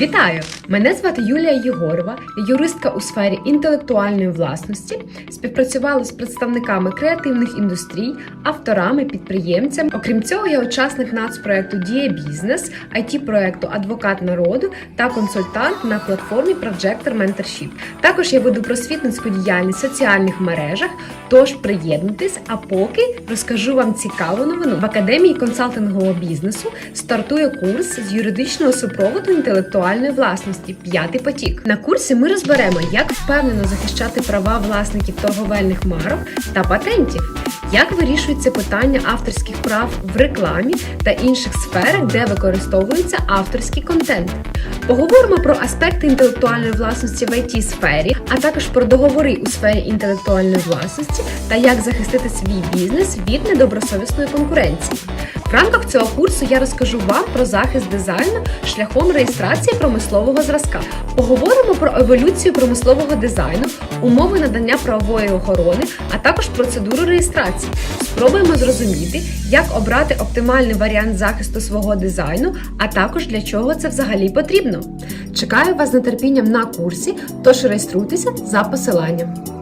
Вітаю! Мене звати Юлія Єгорова, я юристка у сфері інтелектуальної власності. Співпрацювала з представниками креативних індустрій, авторами, підприємцями. Окрім цього, я учасник нацпроекту Дія Бізнес, it проекту Адвокат народу та консультант на платформі Projector Mentorship. Також я веду просвітницьку діяльність в соціальних мережах. Тож приєднуйтесь, а поки розкажу вам цікаву новину. В академії консалтингового бізнесу стартує курс з юридичного супроводу інтелектуальної власності П'ятий потік. На курсі ми розберемо, як впевнено захищати права власників торговельних марок та патентів, як вирішується питання авторських прав в рекламі та інших сферах, де використовується авторський контент. Поговоримо про аспекти інтелектуальної власності в it сфері, а також про договори у сфері інтелектуальної власності та як захистити свій бізнес від недобросовісної конкуренції. В рамках цього курсу я розкажу вам про захист дизайну шляхом реєстрації промислового зразка. Поговоримо про еволюцію промислового дизайну, умови надання правової охорони, а також процедуру реєстрації. Спробуємо зрозуміти, як обрати оптимальний варіант захисту свого дизайну, а також для чого це взагалі потрібно. Чекаю вас з нетерпінням на курсі, тож реєструйтеся за посиланням.